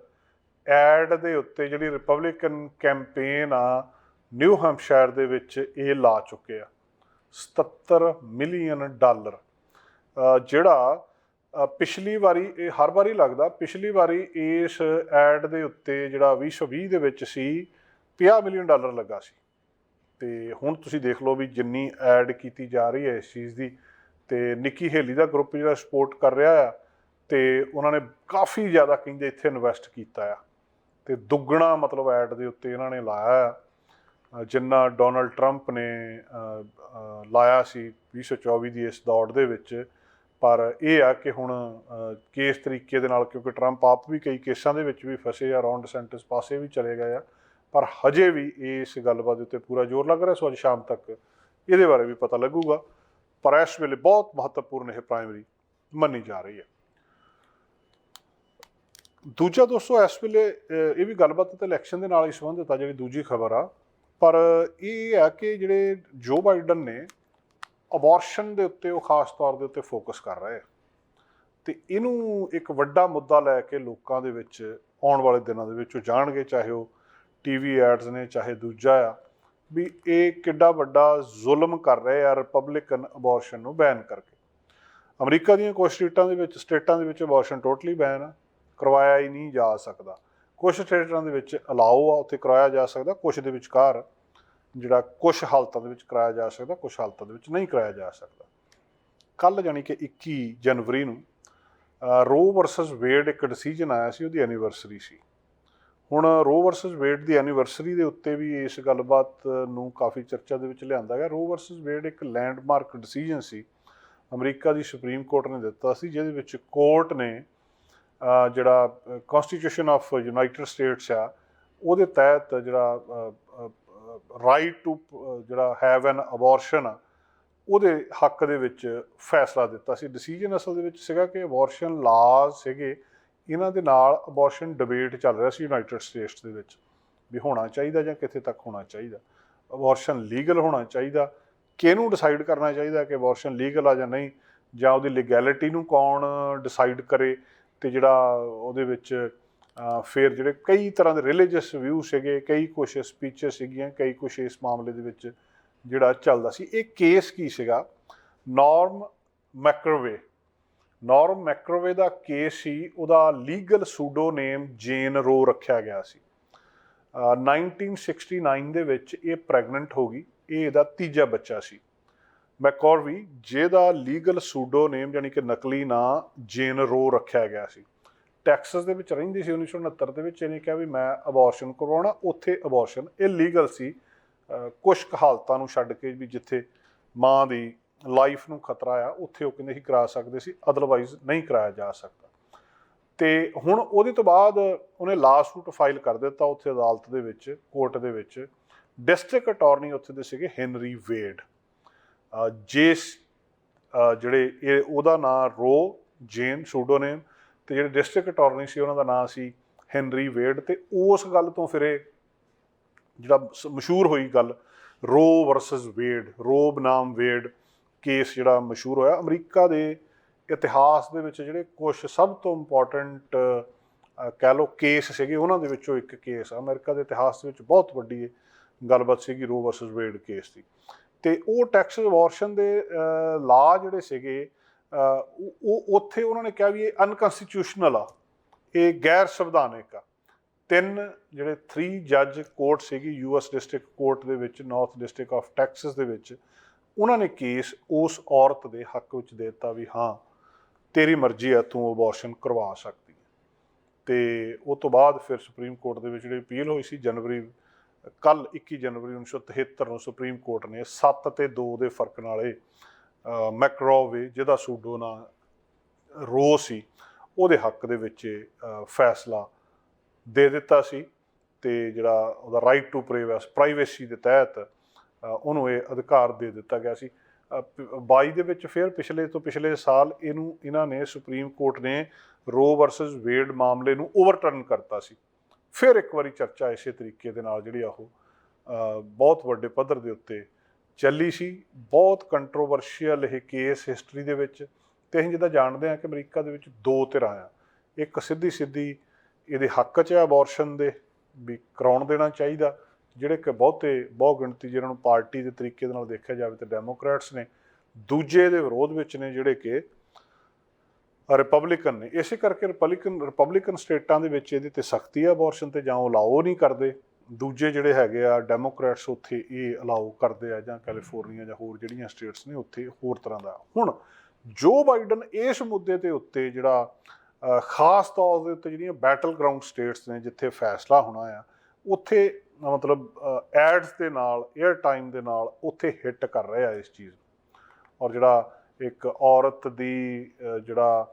ਐਡ ਦੇ ਉੱਤੇ ਜਿਹੜੀ ਰਿਪਬਲਿਕਨ ਕੈਂਪੇਨ ਆ ਨਿਊ ਹੈਂਪਸ਼ਾਇਰ ਦੇ ਵਿੱਚ ਇਹ ਲਾ ਚੁੱਕੇ ਆ। 77 ਮਿਲੀਅਨ ਡਾਲਰ। ਜਿਹੜਾ ਪਿਛਲੀ ਵਾਰੀ ਇਹ ਹਰ ਵਾਰੀ ਲੱਗਦਾ, ਪਿਛਲੀ ਵਾਰੀ ਇਸ ਐਡ ਦੇ ਉੱਤੇ ਜਿਹੜਾ 2020 ਦੇ ਵਿੱਚ ਸੀ 50 ਮਿਲੀਅਨ ਡਾਲਰ ਲੱਗਾ ਸੀ। ਤੇ ਹੁਣ ਤੁਸੀਂ ਦੇਖ ਲਓ ਵੀ ਜਿੰਨੀ ਐਡ ਕੀਤੀ ਜਾ ਰਹੀ ਹੈ ਇਸ ਚੀਜ਼ ਦੀ, ਤੇ ਨਿੱਕੀ ਹੇਲੀ ਦਾ ਗਰੁੱਪ ਜਿਹੜਾ ਸਪੋਰਟ ਕਰ ਰਿਹਾ ਆ, ਤੇ ਉਹਨਾਂ ਨੇ ਕਾਫੀ ਜ਼ਿਆਦਾ ਕਹਿੰਦੇ ਇੱਥੇ ਇਨਵੈਸਟ ਕੀਤਾ ਆ। ਤੇ ਦੁੱਗਣਾ ਮਤਲਬ ਐਡ ਦੇ ਉੱਤੇ ਇਹਨਾਂ ਨੇ ਲਾਇਆ ਆ। ਜਿੰਨਾ ਡੋਨਲਡ ਟਰੰਪ ਨੇ ਅ, ਅ, ਲਾਇਆ ਸੀ 2024 ਦੀ ਇਸ ਦੌੜ ਦੇ ਵਿੱਚ ਪਰ ਇਹ ਆ ਕਿ ਹੁਣ ਅ, ਕੇਸ ਤਰੀਕੇ ਦੇ ਨਾਲ ਕਿਉਂਕਿ ਟਰੰਪ ਆਪ ਵੀ ਕਈ ਕੇਸਾਂ ਦੇ ਵਿੱਚ ਵੀ ਫਸੇ ਆ ਰੌਂਡ ਸੈਂਟਸ ਪਾਸੇ ਵੀ ਚਲੇ ਗਏ ਆ ਪਰ ਹਜੇ ਵੀ ਇਸ ਗੱਲਬਾਤ ਦੇ ਉੱਤੇ ਪੂਰਾ ਜ਼ੋਰ ਲੱਗ ਰਿਹਾ ਸੋ ਅੱਜ ਸ਼ਾਮ ਤੱਕ ਇਹਦੇ ਬਾਰੇ ਵੀ ਪਤਾ ਲੱਗੂਗਾ ਪਰ ਇਸ ਵੇਲੇ ਬਹੁਤ ਮਹੱਤਵਪੂਰਨ ਇਹ ਪ੍ਰਾਇਮਰੀ ਮੰਨੀ ਜਾ ਰਹੀ ਹੈ। ਦੂਜਾ ਦੋਸਤੋ ਇਸ ਵੇਲੇ ਇਹ ਵੀ ਗੱਲਬਾਤ ਤੇ ਇਲੈਕਸ਼ਨ ਦੇ ਨਾਲ ਹੀ ਸੰਬੰਧਿਤ ਆ ਜਿਹੜੀ ਦੂਜੀ ਖਬਰ ਆ ਪਰ ਇਹ ਆ ਕਿ ਜਿਹੜੇ ਜੋ ਬਾਈਡਨ ਨੇ ਅਬੋਰਸ਼ਨ ਦੇ ਉੱਤੇ ਉਹ ਖਾਸ ਤੌਰ ਦੇ ਉੱਤੇ ਫੋਕਸ ਕਰ ਰਹੇ ਆ। ਤੇ ਇਹਨੂੰ ਇੱਕ ਵੱਡਾ ਮੁੱਦਾ ਲੈ ਕੇ ਲੋਕਾਂ ਦੇ ਵਿੱਚ ਆਉਣ ਵਾਲੇ ਦਿਨਾਂ ਦੇ ਵਿੱਚ ਉਹ ਜਾਣਗੇ, ਚਾਹੇ ਉਹ ਟੀਵੀ ਐਡਸ ਨੇ, ਚਾਹੇ ਦੂਜਾ ਆ, ਵੀ ਇਹ ਕਿੱਡਾ ਵੱਡਾ ਜ਼ੁਲਮ ਕਰ ਰਹੇ ਆ ਰਿਪਬਲਿਕਨ ਅਬੋਰਸ਼ਨ ਨੂੰ ਬੈਨ ਕਰਕੇ। ਅਮਰੀਕਾ ਦੀਆਂ ਕੁਝ ਸਟੇਟਾਂ ਦੇ ਵਿੱਚ, ਸਟੇਟਾਂ ਦੇ ਵਿੱਚ ਅਬੋਰਸ਼ਨ ਟੋਟਲੀ ਬੈਨ ਆ, ਕਰਵਾਇਆ ਹੀ ਨਹੀਂ ਜਾ ਸਕਦਾ। ਕੁਝ ਥੀਏਟਰਾਂ ਦੇ ਵਿੱਚ ਅਲਾਓ ਆ, ਉੱਥੇ ਕਰਾਇਆ ਜਾ ਸਕਦਾ ਕੁਝ ਦੇ ਵਿਚਕਾਰ ਜਿਹੜਾ ਕੁਝ ਹਾਲਤਾਂ ਦੇ ਵਿੱਚ ਕਰਾਇਆ ਜਾ ਸਕਦਾ ਕੁਝ ਹਾਲਤਾਂ ਦੇ ਵਿੱਚ ਨਹੀਂ ਕਰਾਇਆ ਜਾ ਸਕਦਾ। ਕੱਲ ਜਾਨੀ ਕਿ 21 ਜਨਵਰੀ ਨੂੰ ਰੋ ਵਰਸਸ ਵੇਡ ਇੱਕ ਡਿਸੀਜਨ ਆਇਆ ਸੀ, ਉਹਦੀ ਐਨੀਵਰਸਰੀ ਸੀ। ਹੁਣ ਰੋ ਵਰਸਸ ਵੇਡ ਦੀ ਐਨੀਵਰਸਰੀ ਦੇ ਉੱਤੇ ਵੀ ਇਸ ਗੱਲਬਾਤ ਨੂੰ ਕਾਫੀ ਚਰਚਾ ਦੇ ਵਿੱਚ ਲਿਆਂਦਾ ਗਿਆ। ਰੋ ਵਰਸਸ ਵੇਡ ਇੱਕ ਲੈਂਡਮਾਰਕ ਡਿਸੀਜਨ ਸੀ। ਅਮਰੀਕਾ ਦੀ ਸੁਪਰੀਮ ਕੋਰਟ ਨੇ ਦਿੱਤਾ ਸੀ, ਜਿਹਦੇ ਵਿੱਚ ਕੋਰਟ ਨੇ ਜਿਹੜਾ ਕਨਸਟੀਟਿਊਸ਼ਨ ਆਫ ਯੂਨਾਈਟਿਡ ਸਟੇਟਸ ਆ, ਉਹਦੇ ਤਹਿਤ ਜਿਹੜਾ ਰਾਈਟ ਟੂ ਜਿਹੜਾ ਹੈਵ ਐਨ ਅਬੋਰਸ਼ਨ ਆ, ਉਹਦੇ ਹੱਕ ਦੇ ਵਿੱਚ ਫੈਸਲਾ ਦਿੱਤਾ ਸੀ। ਡਿਸੀਜਨ ਅਸਲ ਦੇ ਵਿੱਚ ਸੀਗਾ ਕਿ ਅਬੋਰਸ਼ਨ ਲਾਜ਼ ਸੀਗੇ, ਇਹਨਾਂ ਦੇ ਨਾਲ ਅਬੋਰਸ਼ਨ ਡਿਬੇਟ ਚੱਲ ਰਿਹਾ ਸੀ ਯੂਨਾਈਟਿਡ ਸਟੇਟਸ ਦੇ ਵਿੱਚ, ਵੀ ਹੋਣਾ ਚਾਹੀਦਾ ਜਾਂ ਕਿੱਥੇ ਤੱਕ ਹੋਣਾ ਚਾਹੀਦਾ। ਅਬੋਰਸ਼ਨ ਲੀਗਲ ਹੋਣਾ ਚਾਹੀਦਾ, ਕਿਹਨੂੰ ਡਿਸਾਈਡ ਕਰਨਾ ਚਾਹੀਦਾ ਕਿ ਅਬੋਰਸ਼ਨ ਲੀਗਲ ਆ ਜਾਂ ਨਹੀਂ, ਜਾਂ ਉਹਦੀ ਲੀਗੈਲਿਟੀ ਨੂੰ ਕੌਣ ਡਿਸਾਈਡ ਕਰੇ ਤੇ ਜਿਹੜਾ ਉਹਦੇ ਵਿੱਚ ਫਿਰ ਜਿਹੜੇ ਕਈ ਤਰ੍ਹਾਂ ਦੇ ਰਿਲੀਜੀਅਸ ਵਿਊ ਸੀਗੇ, ਕਈ ਕੁਝ ਸਪੀਚਸ ਸੀਗੀਆਂ, ਕਈ ਕੁਝ ਇਸ ਮਾਮਲੇ ਦੇ ਵਿੱਚ ਜਿਹੜਾ ਚੱਲਦਾ ਸੀ। ਇਹ ਕੇਸ ਕੀ ਸੀਗਾ? ਨਾਰਮ ਮੈਕਰੋਵੇ ਨਾਰਮ ਮੈਕਰੋਵੇ ਦਾ ਕੇਸ ਸੀ, ਉਹਦਾ ਲੀਗਲ ਸੂਡੋ ਨੇਮ ਜੇਨ ਰੋ ਰੱਖਿਆ ਗਿਆ ਸੀ। ਅਹ 1969 ਦੇ ਵਿੱਚ ਇਹ ਪ੍ਰੈਗਨੈਂਟ ਹੋ ਗਈ, ਇਹ ਇਹਦਾ ਤੀਜਾ ਬੱਚਾ ਸੀ। ਮੈਕੋਰਵੀ ਜਿਹਦਾ ਲੀਗਲ ਸੂਡੋ ਨੇਮ ਯਾਨੀ ਕਿ ਨਕਲੀ ਨਾਂ ਜੇਨ ਰੋ ਰੱਖਿਆ ਗਿਆ ਸੀ। ਟੈਕਸਸ ਦੇ ਵਿੱਚ ਰਹਿੰਦੀ ਸੀ 1969 ਦੇ ਵਿੱਚ, ਇਹਨੇ ਕਿਹਾ ਵੀ ਮੈਂ ਅਬੋਰਸ਼ਨ ਕਰਵਾਉਣਾ, ਉੱਥੇ ਅਬੋਰਸ਼ਨ ਇਲੀਗਲ ਸੀ। ਕੁਝ ਹਾਲਤਾਂ ਨੂੰ ਛੱਡ ਕੇ ਵੀ ਜਿੱਥੇ ਮਾਂ ਦੀ ਲਾਈਫ ਨੂੰ ਖਤਰਾ ਆ, ਉੱਥੇ ਉਹ ਕਹਿੰਦੇ ਸੀ ਕਰਾ ਸਕਦੇ ਸੀ ਅਦਰਵਾਈਜ਼ ਨਹੀਂ ਕਰਾਇਆ ਜਾ ਸਕਦਾ। ਤੇ ਹੁਣ ਉਹਦੇ ਤੋਂ ਬਾਅਦ ਉਹਨੇ ਲਾਸੂਟ ਫਾਈਲ ਕਰ ਦਿੱਤਾ ਉੱਥੇ ਅਦਾਲਤ ਦੇ ਵਿੱਚ ਕੋਰਟ ਦੇ ਵਿੱਚ। ਡਿਸਟ੍ਰਿਕਟ ਅਟਾਰਨੀ ਉੱਥੇ ਦੇ ਸੀਗੇ ਹੈਨਰੀ ਵੇਡ ਜੇਸ ਜਿਹੜੇ ਇਹ, ਉਹਦਾ ਨਾਂ ਰੋ, ਜੇਨ ਸੂਡੋਨੇਮ ਤੇ ਜਿਹੜੇ ਡਿਸਟ੍ਰਿਕਟ ਅਟਾਰਨੀ ਸੀ, ਉਹਨਾਂ ਦਾ ਨਾਂ ਸੀ ਹੈਨਰੀ ਵੇਡ ਤੇ ਉਸ ਗੱਲ ਤੋਂ ਫਿਰ ਇਹ ਜਿਹੜਾ ਮਸ਼ਹੂਰ ਹੋਈ ਗੱਲ, ਰੋ ਵਰਸਸ ਵੇਡ ਰੋ ਬਨਾਮ ਵੇਡ ਕੇਸ ਜਿਹੜਾ ਮਸ਼ਹੂਰ ਹੋਇਆ, ਅਮਰੀਕਾ ਦੇ ਇਤਿਹਾਸ ਦੇ ਵਿੱਚ ਜਿਹੜੇ ਕੁਝ ਸਭ ਤੋਂ ਇੰਪੋਰਟੈਂਟ ਕਹਿ ਲਓ ਕੇਸ ਸੀਗੇ, ਉਹਨਾਂ ਦੇ ਵਿੱਚੋਂ ਇੱਕ ਕੇਸ ਆ। ਅਮਰੀਕਾ ਦੇ ਇਤਿਹਾਸ ਦੇ ਵਿੱਚ ਬਹੁਤ ਵੱਡੀ ਇਹ ਗੱਲਬਾਤ ਸੀਗੀ ਰੋ ਵਰਸਸ ਵੇਡ ਕੇਸ ਦੀ। ਤੇ ਉਹ ਟੈਕਸ ਅਬੋਰਸ਼ਨ ਦੇ ਲਾ ਜਿਹੜੇ ਸੀਗੇ ਉਹ ਉਹ, ਉੱਥੇ ਉਹਨਾਂ ਨੇ ਕਿਹਾ ਵੀ ਇਹ ਅਨਕਨਸਟੀਟਿਊਸ਼ਨਲ ਆ। ਇਹ ਗੈਰ ਸੰਵਿਧਾਨਿਕ ਆ। ਤਿੰਨ ਜਿਹੜੇ 3 ਜੱਜ ਕੋਰਟ ਸੀਗੀ ਯੂਐਸ ਡਿਸਟ੍ਰਿਕਟ ਕੋਰਟ ਦੇ ਵਿੱਚ ਨਾਰਥ ਡਿਸਟ੍ਰਿਕਟ ਆਫ ਟੈਕਸਸ ਦੇ ਵਿੱਚ, ਉਹਨਾਂ ਨੇ ਕੇਸ ਉਸ ਔਰਤ ਦੇ ਹੱਕ ਵਿੱਚ ਦੇ ਦਿੱਤਾ ਵੀ ਹਾਂ, ਤੇਰੀ ਮਰਜ਼ੀ ਆ, ਤੂੰ ਅਬੋਰਸ਼ਨ ਕਰਵਾ ਸਕਦੀ ਹੈ। ਤੇ ਉਹ ਤੋਂ ਬਾਅਦ ਫਿਰ ਸੁਪਰੀਮ ਕੋਰਟ ਦੇ ਵਿੱਚ ਜਿਹੜੀ ਅਪੀਲ ਹੋਈ ਸੀ, ਜਨਵਰੀ ਕੱਲ 21 ਜਨਵਰੀ 1973 ਨੂੰ ਸੁਪਰੀਮ ਕੋਰਟ ਨੇ 7 ਤੇ 2 ਦੇ ਫ਼ਰਕ ਨਾਲ ਇਹ ਮੈਕਰੋਵੇ ਜਿਹਦਾ ਸੂਡੋ ਨਾ ਰੋ ਸੀ ਉਹਦੇ ਹੱਕ ਦੇ ਵਿੱਚ ਇਹ, ਫੈਸਲਾ ਦੇ ਦਿੱਤਾ ਸੀ ਤੇ ਜਿਹੜਾ ਉਹਦਾ ਰਾਈਟ ਟੂ ਪ੍ਰਾਈਵੇਸੀ ਦੇ ਤਹਿਤ ਉਹਨੂੰ ਇਹ ਅਧਿਕਾਰ ਦੇ ਦਿੱਤਾ ਗਿਆ ਸੀ। ਅ, 22 ਦੇ ਵਿੱਚ ਫਿਰ ਪਿਛਲੇ ਤੋਂ ਪਿਛਲੇ ਸਾਲ ਇਹਨੂੰ ਇਹਨਾਂ ਨੇ ਸੁਪਰੀਮ ਕੋਰਟ ਨੇ ਰੋ ਵਰਸਸ ਵੇਡ ਮਾਮਲੇ ਨੂੰ ਓਵਰਟਰਨ ਕਰਤਾ ਸੀ। ਫਿਰ ਇੱਕ ਵਾਰੀ ਚਰਚਾ ਇਸੇ ਤਰੀਕੇ ਦੇ ਨਾਲ ਜਿਹੜੀ ਆ ਉਹ ਬਹੁਤ ਵੱਡੇ ਪੱਧਰ ਦੇ ਉੱਤੇ ਚੱਲੀ ਸੀ। ਬਹੁਤ ਕੰਟਰੋਵਰਸ਼ੀਅਲ ਇਹ ਕੇਸ ਹਿਸਟਰੀ ਦੇ ਵਿੱਚ ਤੇ ਅਸੀਂ ਜਿੱਦਾਂ ਜਾਣਦੇ ਹਾਂ ਕਿ ਅਮਰੀਕਾ ਦੇ ਵਿੱਚ ਦੋ ਧਿਰਾਂ ਆ। ਇੱਕ ਸਿੱਧੀ ਸਿੱਧੀ ਇਹਦੇ ਹੱਕ 'ਚ ਆ ਅਬੋਰਸ਼ਨ ਦੇ, ਵੀ ਕਰਾਉਣ ਦੇਣਾ ਚਾਹੀਦਾ, ਜਿਹੜੇ ਕਿ ਬਹੁਤੇ, ਬਹੁ ਗਿਣਤੀ ਜਿਹਨਾਂ ਨੂੰ ਪਾਰਟੀ ਦੇ ਤਰੀਕੇ ਦੇ ਨਾਲ ਦੇਖਿਆ ਜਾਵੇ ਤਾਂ ਡੈਮੋਕ੍ਰੈਟਸ ਨੇ। ਦੂਜੇ ਦੇ ਵਿਰੋਧ ਵਿੱਚ ਨੇ ਜਿਹੜੇ ਕਿ ਰਿਪਬਲਿਕਨ ਨੇ। ਇਸੇ ਕਰਕੇ ਰਿਪਬਲਿਕਨ ਰਿਪਬਲਿਕਨ ਸਟੇਟਾਂ ਦੇ ਵਿੱਚ ਇਹਦੇ ਤੇ ਸਖਤੀ ਆ ਅਬੋਰਸ਼ਨ ਤੇ ਜਾਂ ਉਹ ਅਲਾਓ ਨਹੀਂ ਕਰਦੇ। ਦੂਜੇ ਜਿਹੜੇ ਹੈਗੇ ਆ ਡੈਮੋਕ੍ਰੈਟਸ ਉੱਥੇ ਇਹ ਅਲਾਓ ਕਰਦੇ ਆ ਜਾਂ ਕੈਲੀਫੋਰਨੀਆ ਜਾਂ ਹੋਰ ਜਿਹੜੀਆਂ ਸਟੇਟਸ ਨੇ ਉੱਥੇ ਹੋਰ ਤਰ੍ਹਾਂ ਦਾ। ਹੁਣ ਜੋ ਬਾਈਡਨ ਇਸ ਮੁੱਦੇ ਦੇ ਉੱਤੇ ਜਿਹੜਾ ਖਾਸ ਤੌਰ ਦੇ ਉੱਤੇ ਜਿਹੜੀਆਂ ਬੈਟਲ ਗਰਾਊਂਡ ਸਟੇਟਸ ਨੇ ਜਿੱਥੇ ਫੈਸਲਾ ਹੋਣਾ ਆ, ਉੱਥੇ, ਮਤਲਬ ਐਡਸ ਦੇ ਨਾਲ 에ਅਰ ਟਾਈਮ ਦੇ ਨਾਲ ਉੱਥੇ ਹਿੱਟ ਕਰ ਰਹੇ ਆ ਇਸ ਚੀਜ਼ ਨੂੰ। ਔਰ ਜਿਹੜਾ ਇੱਕ ਔਰਤ ਦੀ ਜਿਹੜਾ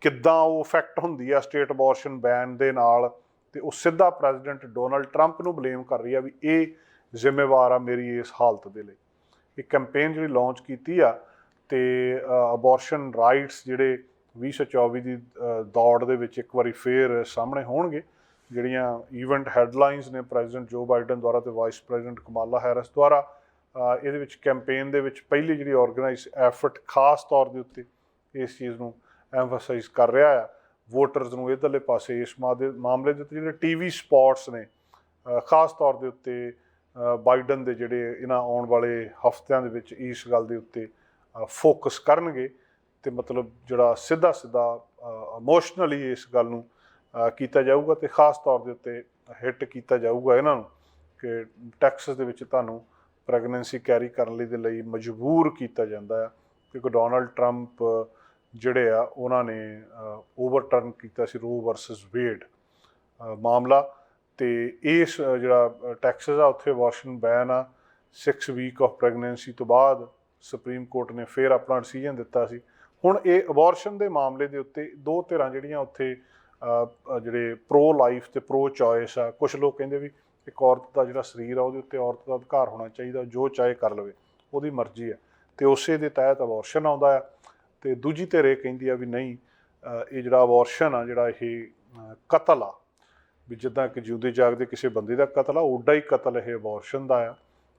ਕਿੱਦਾਂ ਉਹ ਇਫੈਕਟ ਹੁੰਦੀ ਆ ਸਟੇਟ ਅਬੋਰਸ਼ਨ ਬੈਨ ਦੇ ਨਾਲ ਤੇ ਉਹ ਸਿੱਧਾ ਪ੍ਰੈਜ਼ੀਡੈਂਟ ਡੋਨਲਡ ਟਰੰਪ ਨੂੰ ਬਲੇਮ ਕਰ ਰਹੀ ਆ ਵੀ ਇਹ ਜ਼ਿੰਮੇਵਾਰ ਆ ਮੇਰੀ ਇਸ ਹਾਲਤ ਦੇ ਲਈ। ਇਹ ਕੈਂਪੇਨ ਜਿਹੜੀ ਲਾਂਚ ਕੀਤੀ ਆ ਤੇ ਅਬੋਰਸ਼ਨ ਰਾਈਟਸ ਜਿਹੜੇ 2024 ਦੀ ਦੌੜ ਦੇ ਵਿੱਚ ਇੱਕ ਵਾਰੀ ਫੇਰ ਸਾਹਮਣੇ ਹੋਣਗੇ। ਜਿਹੜੀਆਂ ਇਵੈਂਟ ਹੈਡਲਾਈਨਸ ਨੇ ਪ੍ਰੈਜ਼ੀਡੈਂਟ ਜੋ ਬਾਈਡਨ ਦੁਆਰਾ ਤੇ ਵਾਈਸ ਪ੍ਰੈਜ਼ੀਡੈਂਟ ਕਮਾਲਾ ਹੈਰਿਸ ਦੁਆਰਾ ਇਹਦੇ ਵਿੱਚ ਕੈਂਪੇਨ ਦੇ ਵਿੱਚ ਪਹਿਲੀ ਜਿਹੜੀ ਆਰਗੇਨਾਈਜ਼ ਐਫਰਟ ਖਾਸ ਤੌਰ ਦੇ ਉੱਤੇ ਇਸ ਚੀਜ਼ ਨੂੰ ਐਮਫਸਾਈਜ਼ ਕਰ ਰਿਹਾ ਆ। ਵੋਟਰਸ ਨੂੰ ਇਧਰਲੇ ਪਾਸੇ ਇਸ ਮਾ- ਮਾਮਲੇ ਦੇ ਉੱਤੇ ਜਿਹੜੇ ਟੀਵੀ ਸਪੌਟਸ ਨੇ ਖਾਸ ਤੌਰ ਦੇ ਉੱਤੇ ਬਾਈਡਨ ਦੇ ਜਿਹੜੇ ਇਹਨਾਂ ਆਉਣ ਵਾਲੇ ਹਫ਼ਤਿਆਂ ਦੇ ਵਿੱਚ ਇਸ ਗੱਲ ਦੇ ਉੱਤੇ ਫੋਕਸ ਕਰਨਗੇ ਤੇ ਮਤਲਬ ਜਿਹੜਾ ਸਿੱਧਾ ਸਿੱਧਾ ਇਮੋਸ਼ਨਲੀ ਇਸ ਗੱਲ ਨੂੰ ਕੀਤਾ ਜਾਊਗਾ ਤੇ ਖਾਸ ਤੌਰ ਦੇ ਉੱਤੇ ਹਿੱਟ ਕੀਤਾ ਜਾਊਗਾ ਇਹਨਾਂ ਨੂੰ ਕਿ ਟੈਕਸਸ ਦੇ ਵਿੱਚ ਤੁਹਾਨੂੰ ਪ੍ਰੈਗਨੈਂਸੀ ਕੈਰੀ ਕਰਨ ਲਈ ਦੇ ਲਈ ਮਜਬੂਰ ਕੀਤਾ ਜਾਂਦਾ ਹੈ ਕਿਉਂਕਿ ਡੋਨਲਡ ਟਰੰਪ ਜਿਹੜੇ ਆ, ਉਹਨਾਂ ਨੇ ਓਵਰਟਰਨ ਕੀਤਾ ਸੀ ਰੋ ਵਰਸਸ ਵੇਡ ਮਾਮਲਾ। ਤੇ ਇਸ ਜਿਹੜਾ ਟੈਕਸਸ ਆ, ਉੱਥੇ ਅਬੋਰਸ਼ਨ ਬੈਨ ਆ। 6 ਵੀਕ ਆਫ ਪ੍ਰੈਗਨੈਂਸੀ ਤੋਂ ਬਾਅਦ ਸੁਪਰੀਮ ਕੋਰਟ ਨੇ ਫੇਰ ਆਪਣਾ ਡਿਸੀਜਨ ਦਿੱਤਾ ਸੀ। ਹੁਣ ਇਹ ਅਬੋਰਸ਼ਨ ਦੇ ਮਾਮਲੇ ਦੇ ਉੱਤੇ ਦੋ ਧਿਰਾਂ ਜਿਹੜੀਆਂ ਉੱਥੇ ਜਿਹੜੇ ਪ੍ਰੋ ਲਾਈਫ ਤੇ ਪ੍ਰੋ ਚੋਇਸ ਆ ਕੁਝ ਲੋਕ ਕਹਿੰਦੇ ਵੀ ਇੱਕ ਔਰਤ ਦਾ ਜਿਹੜਾ ਸਰੀਰ ਆ, ਉਹਦੇ ਉੱਤੇ ਔਰਤ ਦਾ ਅਧਿਕਾਰ ਹੋਣਾ ਚਾਹੀਦਾ, ਜੋ ਚਾਹੇ ਕਰ ਲਵੇ, ਉਹਦੀ ਮਰਜ਼ੀ ਆ। ਤੇ ਉਸੇ ਦੇ ਤਹਿਤ ਅਬੋਰਸ਼ਨ ਆਉਂਦਾ ਆ। ਤੇ ਦੂਜੀ ਧਿਰ ਇਹ ਕਹਿੰਦੀ ਆ ਵੀ ਨਹੀਂ ਇਹ ਜਿਹੜਾ ਅਬੋਰਸ਼ਨ ਆ, ਜਿਹੜਾ ਇਹ ਕਤਲ ਆ, ਵੀ ਜਿੱਦਾਂ ਕਿ ਜਿਉਂਦੇ ਜਾਗਦੇ ਕਿਸੇ ਬੰਦੇ ਦਾ ਕਤਲ ਆ, ਓਡਾ ਹੀ ਕਤਲ ਇਹ ਅਬੋਰਸ਼ਨ ਦਾ ਆ,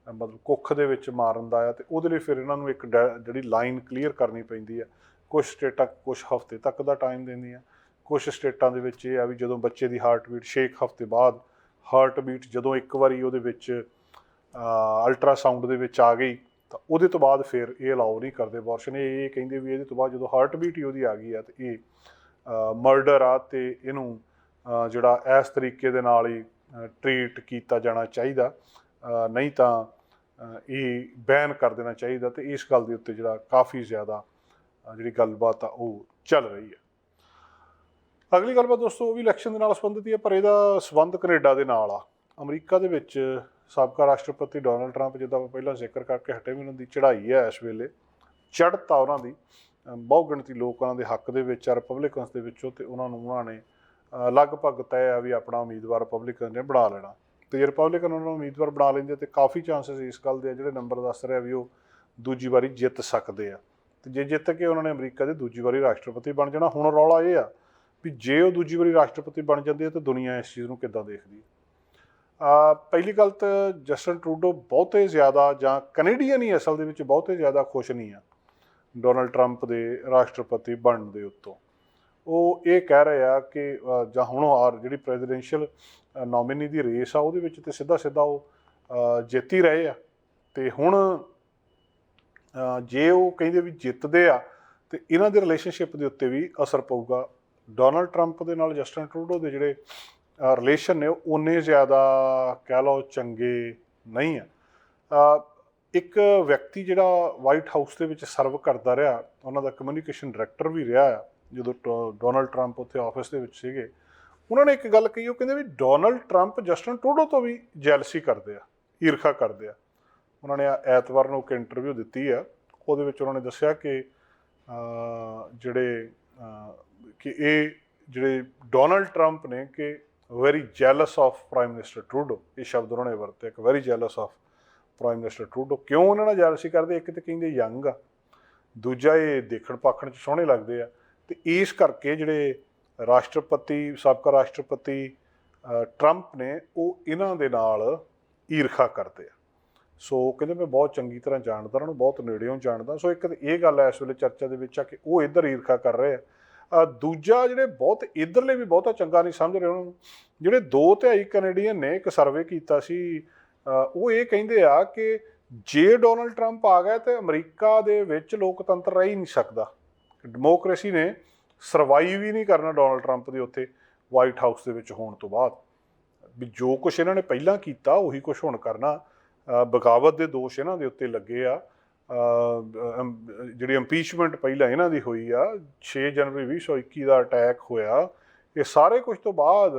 ਮਤਲਬ ਕੁੱਖ ਦੇ ਵਿੱਚ ਮਾਰਨ ਦਾ ਆ, ਤੇ ਉਹਦੇ ਲਈ ਫਿਰ ਇਹਨਾਂ ਨੂੰ ਇੱਕ ਡੈ- ਜਿਹੜੀ ਲਾਈਨ ਕਲੀਅਰ ਕਰਨੀ ਪੈਂਦੀ ਆ ਕੁਝ ਸਟੇਟਾਂ ਕੁਝ ਹਫ਼ਤੇ ਤੱਕ ਦਾ ਟਾਈਮ ਦਿੰਦੀਆਂ ਕੁਝ ਸਟੇਟਾਂ ਦੇ ਵਿੱਚ ਇਹ ਆ ਵੀ ਜਦੋਂ ਬੱਚੇ ਦੀ ਹਾਰਟ ਬੀਟ 6 ਹਫ਼ਤੇ ਬਾਅਦ ਹਾਰਟ ਬੀਟ ਜਦੋਂ ਇੱਕ ਵਾਰੀ ਉਹਦੇ ਵਿੱਚ ਅਲਟਰਾਸਾਊਂਡ ਦੇ ਵਿੱਚ ਆ ਗਈ ਤਾਂ ਉਹਦੇ ਤੋਂ ਬਾਅਦ ਫਿਰ ਇਹ ਅਲਾਉ ਨਹੀਂ ਕਰਦੇ ਅਬੋਰਸ਼ਨ ਇਹ ਇਹ ਕਹਿੰਦੇ ਵੀ ਇਹਦੇ ਤੋਂ ਬਾਅਦ ਜਦੋਂ ਹਾਰਟ ਬੀਟ ਹੀ ਉਹਦੀ ਆ ਗਈ ਆ ਤੇ ਇਹ ਮਰਡਰ ਆ ਤੇ ਇਹਨੂੰ ਜਿਹੜਾ ਇਸ ਤਰੀਕੇ ਦੇ ਨਾਲ ਹੀ ਟ੍ਰੀਟ ਕੀਤਾ ਜਾਣਾ ਚਾਹੀਦਾ। ਨਹੀਂ ਤਾਂ ਇਹ ਬੈਨ ਕਰ ਦੇਣਾ ਚਾਹੀਦਾ ਤੇ ਇਸ ਗੱਲ ਦੇ ਉੱਤੇ ਜਿਹੜਾ ਕਾਫੀ ਜ਼ਿਆਦਾ ਜਿਹੜੀ ਗੱਲਬਾਤ ਆ ਉਹ ਚੱਲ ਰਹੀ ਹੈ। ਅਗਲੀ ਗੱਲਬਾਤ ਦੋਸਤੋ ਉਹ ਵੀ ਇਲੈਕਸ਼ਨ ਦੇ ਨਾਲ ਸੰਬੰਧਿਤ ਹੀ ਹੈ, ਪਰ ਇਹਦਾ ਸੰਬੰਧ ਕੈਨੇਡਾ ਦੇ ਨਾਲ ਆ। ਅਮਰੀਕਾ ਦੇ ਵਿੱਚ ਸਾਬਕਾ ਰਾਸ਼ਟਰਪਤੀ ਡੋਨਲਡ ਟਰੰਪ, ਜਿੱਦਾਂ ਆਪਾਂ ਪਹਿਲਾਂ ਜ਼ਿਕਰ ਕਰਕੇ ਹਟੇ ਵੀ ਉਹਨਾਂ ਦੀ ਚੜ੍ਹਾਈ ਹੈ ਇਸ ਵੇਲੇ ਚੜ੍ਹਤਾ ਉਹਨਾਂ ਦੀ ਬਹੁ ਗਿਣਤੀ ਲੋਕ ਉਹਨਾਂ ਦੇ ਹੱਕ ਦੇ ਵਿੱਚ ਆ ਰਿਪਬਲਿਕਨਸ ਦੇ ਵਿੱਚੋਂ ਤੇ ਉਹਨਾਂ ਨੂੰ ਉਹਨਾਂ ਨੇ ਲਗਭਗ ਤੈਅ ਆ ਵੀ ਆਪਣਾ ਉਮੀਦਵਾਰ ਰਿਪਬਲਿਕਨ ਨੇ ਬਣਾ ਲੈਣਾ। ਤੇ ਜੇ ਰਿਪਬਲਿਕਨ ਉਹਨਾਂ ਨੂੰ ਉਮੀਦਵਾਰ ਬਣਾ ਲੈਂਦੇ ਤੇ ਕਾਫੀ ਚਾਂਸਸ ਇਸ ਗੱਲ ਦੇ ਆ, ਜਿਹੜੇ ਨੰਬਰ ਦੱਸ ਰਿਹਾ ਵੀ ਉਹ ਦੂਜੀ ਵਾਰੀ ਜਿੱਤ ਸਕਦੇ ਆ। ਤੇ ਜੇ ਜਿੱਤ ਕੇ ਉਹਨਾਂ ਨੇ ਅਮਰੀਕਾ ਦੇ ਦੂਜੀ ਵਾਰੀ ਰਾਸ਼ਟਰਪਤੀ ਬਣ ਜਾਣਾ, ਹੁਣ ਰੌਲਾ ਇਹ ਆ ਵੀ ਜੇ ਉਹ ਦੂਜੀ ਵਾਰੀ ਰਾਸ਼ਟਰਪਤੀ ਬਣ ਜਾਂਦੇ ਆ, ਤਾਂ ਦੁਨੀਆ ਇਸ ਚੀਜ਼ ਨੂੰ ਕਿੱਦਾਂ ਦੇਖਦੀ ਹੈ ਪਹਿਲੀ ਗੱਲ ਤਾਂ ਜਸਟਨ ਟਰੂਡੋ ਬਹੁਤੇ ਜ਼ਿਆਦਾ ਜਾਂ ਕੈਨੇਡੀਅਨ ਹੀ ਅਸਲ ਦੇ ਵਿੱਚ ਬਹੁਤੇ ਜ਼ਿਆਦਾ ਖੁਸ਼ ਨਹੀਂ ਆ ਡੋਨਲਡ ਟਰੰਪ ਦੇ ਰਾਸ਼ਟਰਪਤੀ ਬਣਨ ਦੇ ਉੱਤੋਂ। ਉਹ ਇਹ ਕਹਿ ਰਹੇ ਆ ਕਿ ਜਾਂ ਹੁਣ ਆਰ ਜਿਹੜੀ ਪ੍ਰੈਜ਼ੀਡੈਂਸ਼ੀਅਲ ਨੋਮੀਨੀ ਦੀ ਰੇਸ ਆ ਉਹਦੇ ਵਿੱਚ ਤੇ ਸਿੱਧਾ ਸਿੱਧਾ ਉਹ ਅ, ਜਿੱਤ ਹੀ ਰਹੇ ਆ। ਤੇ ਹੁਣ ਜੇ ਉਹ ਕਹਿੰਦੇ ਵੀ ਜਿੱਤਦੇ ਆ ਤੇ ਇਹਨਾਂ ਦੇ ਰਿਲੇਸ਼ਨਸ਼ਿਪ ਦੇ ਉੱਤੇ ਵੀ ਅਸਰ ਪਊਗਾ। ਡੋਨਲਡ ਟਰੰਪ ਦੇ ਨਾਲ ਜਸਟਨ ਟਰੂਡੋ ਦੇ ਜਿਹੜੇ ਰਿਲੇਸ਼ਨ ਨੇ ਉਹ ਉਨੇ ਜ਼ਿਆਦਾ ਕਹਿ ਲਓ ਚੰਗੇ ਨਹੀਂ ਆ। ਇੱਕ ਵਿਅਕਤੀ ਜਿਹੜਾ ਵਾਈਟ ਹਾਊਸ ਦੇ ਵਿੱਚ ਸਰਵ ਕਰਦਾ ਰਿਹਾ, ਉਹਨਾਂ ਦਾ ਕਮਿਊਨੀਕੇਸ਼ਨ ਡਾਇਰੈਕਟਰ ਵੀ ਰਿਹਾ ਆ, ਜਦੋਂ ਟੋ- ਡੋਨਲਡ ਟਰੰਪ ਉੱਥੇ ਆਫਿਸ ਦੇ ਵਿੱਚ ਸੀਗੇ, ਉਹਨਾਂ ਨੇ ਇੱਕ ਗੱਲ ਕਹੀ, ਉਹ ਕਹਿੰਦੇ ਵੀ ਡੋਨਲਡ ਟਰੰਪ ਜਸਟਨ ਟਰੂਡੋ ਤੋਂ ਵੀ ਜੈਲਸੀ ਕਰਦੇ ਆ, ਈਰਖਾ ਕਰਦੇ ਆ। ਉਹਨਾਂ ਨੇ ਐਤਵਾਰ ਨੂੰ ਇੱਕ ਇੰਟਰਵਿਊ ਦਿੱਤੀ ਆ, ਉਹਦੇ ਵਿੱਚ ਉਹਨਾਂ ਨੇ ਦੱਸਿਆ ਕਿ ਜਿਹੜੇ ਕਿ ਇਹ ਜਿਹੜੇ ਡੋਨਲਡ ਟਰੰਪ ਨੇ ਕਿ very jealous of prime minister Trudeau ਇਹ ਸ਼ਬਦ ਉਹਨਾਂ ਨੇ ਵਰਤਿਆ ਕਿ very jealous of prime minister Trudeau ਕਿਉਂ ਉਹਨਾਂ ਨਾਲ ਜੈਲਸੀ ਕਰਦੇ? ਇੱਕ ਤੇ ਕਹਿੰਦੇ ਯੰਗ ਆ। ਦੂਜਾ ਇਹ ਦੇਖਣ ਪਾਖਣ ਚ ਸੋਹਣੇ ਲੱਗਦੇ ਆ। ਤੇ ਇਸ ਕਰਕੇ ਜਿਹੜੇ ਰਾਸ਼ਟਰਪਤੀ, ਸਾਬਕਾ ਰਾਸ਼ਟਰਪਤੀ ਟਰੰਪ ਨੇ ਉਹ ਇਹਨਾਂ ਦੇ ਨਾਲ ਈਰਖਾ ਕਰਦੇ ਆ। ਸੋ ਕਹਿੰਦੇ, ਮੈਂ ਬਹੁਤ ਚੰਗੀ ਤਰ੍ਹਾਂ ਜਾਣਦਾ, ਉਹਨਾਂ ਨੂੰ ਬਹੁਤ ਨੇੜਿਓਂ ਜਾਣਦਾ। ਸੋ ਇੱਕ ਤਾਂ ਇਹ ਗੱਲ ਹੈ ਇਸ ਵੇਲੇ ਚਰਚਾ ਦੇ ਵਿੱਚ ਆ ਕਿ ਉਹ ਇੱਧਰ ਈਰਖਾ ਕਰ ਰਹੇ ਆ। ਦੂਜਾ ਜਿਹੜੇ ਬਹੁਤ ਇੱਧਰਲੇ ਵੀ ਬਹੁਤਾ ਚੰਗਾ ਨਹੀਂ ਸਮਝ ਰਹੇ ਉਹਨਾਂ ਨੂੰ। ਜਿਹੜੇ ਦੋ ਤਿਹਾਈ ਕੈਨੇਡੀਅਨ ਨੇ, ਇੱਕ ਸਰਵੇ ਕੀਤਾ ਸੀ ਉਹ ਇਹ ਕਹਿੰਦੇ ਆ ਕਿ ਜੇ ਡੋਨਲਡ ਟਰੰਪ ਆ ਗਿਆ ਤੇ ਅਮਰੀਕਾ ਦੇ ਵਿੱਚ ਲੋਕਤੰਤਰ ਰਹਿ ਹੀ ਨਹੀਂ ਸਕਦਾ। ਡੈਮੋਕ੍ਰੇਸੀ ਨੇ ਸਰਵਾਈਵ ਹੀ ਨਹੀਂ ਕਰਨਾ ਡੋਨਲਡ ਟਰੰਪ ਦੇ ਉੱਥੇ ਵਾਈਟ ਹਾਊਸ ਦੇ ਵਿੱਚ ਹੋਣ ਤੋਂ ਬਾਅਦ। ਵੀ ਜੋ ਕੁਝ ਇਹਨਾਂ ਨੇ ਪਹਿਲਾਂ ਕੀਤਾ, ਉਹੀ ਕੁਝ ਹੁਣ ਕਰਨਾ। ਬਗਾਵਤ ਦੇ ਦੋਸ਼ ਇਹਨਾਂ ਦੇ ਉੱਤੇ ਲੱਗੇ ਆ। ਜਿਹੜੀ ਇੰਪੀਚਮੈਂਟ ਪਹਿਲਾਂ ਇਹਨਾਂ ਦੀ ਹੋਈ ਆ 6 ਜਨਵਰੀ 2021 ਦਾ ਅਟੈਕ ਹੋਇਆ, ਇਹ ਸਾਰੇ ਕੁਝ ਤੋਂ ਬਾਅਦ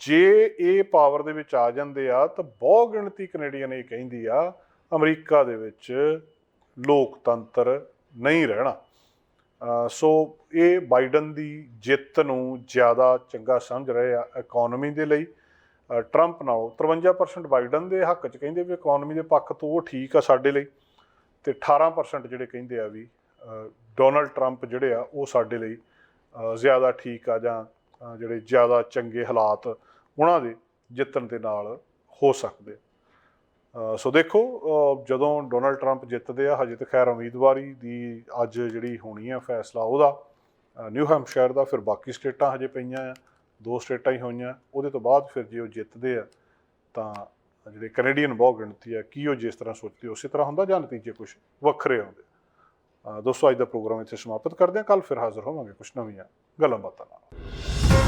ਜੇ ਇਹ ਪਾਵਰ ਦੇ ਵਿੱਚ ਆ ਜਾਂਦੇ ਆ, ਤਾਂ ਬਹੁ ਗਿਣਤੀ ਕੈਨੇਡੀਅਨ ਇਹ ਕਹਿੰਦੀ ਆ, ਅਮਰੀਕਾ ਦੇ ਵਿੱਚ ਲੋਕਤੰਤਰ ਨਹੀਂ ਰਹਿਣਾ। ਸੋ ਇਹ ਬਾਈਡਨ ਦੀ ਜਿੱਤ ਨੂੰ ਜ਼ਿਆਦਾ ਚੰਗਾ ਸਮਝ ਰਹੇ ਆ ਇਕਨੋਮੀ ਦੇ ਲਈ। ਟਰੰਪ ਨਾਲੋਂ 53% ਬਾਈਡਨ ਦੇ ਹੱਕ 'ਚ ਕਹਿੰਦੇ ਵੀ ਇਕਨੋਮੀ ਦੇ ਪੱਖ ਤੋਂ ਉਹ ਠੀਕ ਆ ਸਾਡੇ ਲਈ। ਤੇ 18% ਜਿਹੜੇ ਕਹਿੰਦੇ ਆ ਵੀ ਡੋਨਲਡ ਟਰੰਪ ਜਿਹੜੇ ਆ ਉਹ ਸਾਡੇ ਲਈ ਜ਼ਿਆਦਾ ਠੀਕ ਆ ਜਾਂ ਜਿਹੜੇ ਜ਼ਿਆਦਾ ਚੰਗੇ ਹਾਲਾਤ ਉਹਨਾਂ ਦੇ ਜਿੱਤਣ ਦੇ ਨਾਲ ਹੋ ਸਕਦੇ। ਅ, ਸੋ ਦੇਖੋ ਜਦੋਂ ਡੋਨਲਡ ਟਰੰਪ ਜਿੱਤਦੇ ਆ ਹਜੇ ਤਾਂ ਖੈਰ ਉਮੀਦਵਾਰੀ ਦੀ ਅੱਜ ਜਿਹੜੀ ਹੋਣੀ ਆ ਫੈਸਲਾ ਉਹਦਾ ਅ, ਨਿਊ ਹੈਂਪਸ਼ਾਇਰ ਦਾ ਫਿਰ ਬਾਕੀ ਸਟੇਟਾਂ ਹਜੇ ਪਈਆਂ ਆ ਦੋ ਸਟੇਟਾਂ ਹੀ ਹੋਈਆਂ ਉਹਦੇ ਤੋਂ ਬਾਅਦ ਫਿਰ ਜੇ ਉਹ ਜਿੱਤਦੇ ਆ ਤਾਂ ਜਿਹੜੇ ਕੈਨੇਡੀਅਨ ਬਹੁ ਗਿਣਤੀ ਆ ਕੀ ਉਹ ਜਿਸ ਤਰ੍ਹਾਂ ਸੋਚਦੇ ਉਸੇ ਤਰ੍ਹਾਂ ਹੁੰਦਾ ਜਾਂ ਨਤੀਜੇ ਕੁਝ ਵੱਖਰੇ ਆਉਂਦੇ? ਦੋਸਤੋ, ਅੱਜ ਦਾ ਪ੍ਰੋਗਰਾਮ ਇੱਥੇ ਸਮਾਪਤ ਕਰਦੇ ਹਾਂ। ਕੱਲ ਫਿਰ ਹਾਜ਼ਰ ਹੋਵਾਂਗੇ ਕੁਝ ਨਵੀਆਂ ਗੱਲਾਂ ਬਾਤਾਂ ਨਾਲ।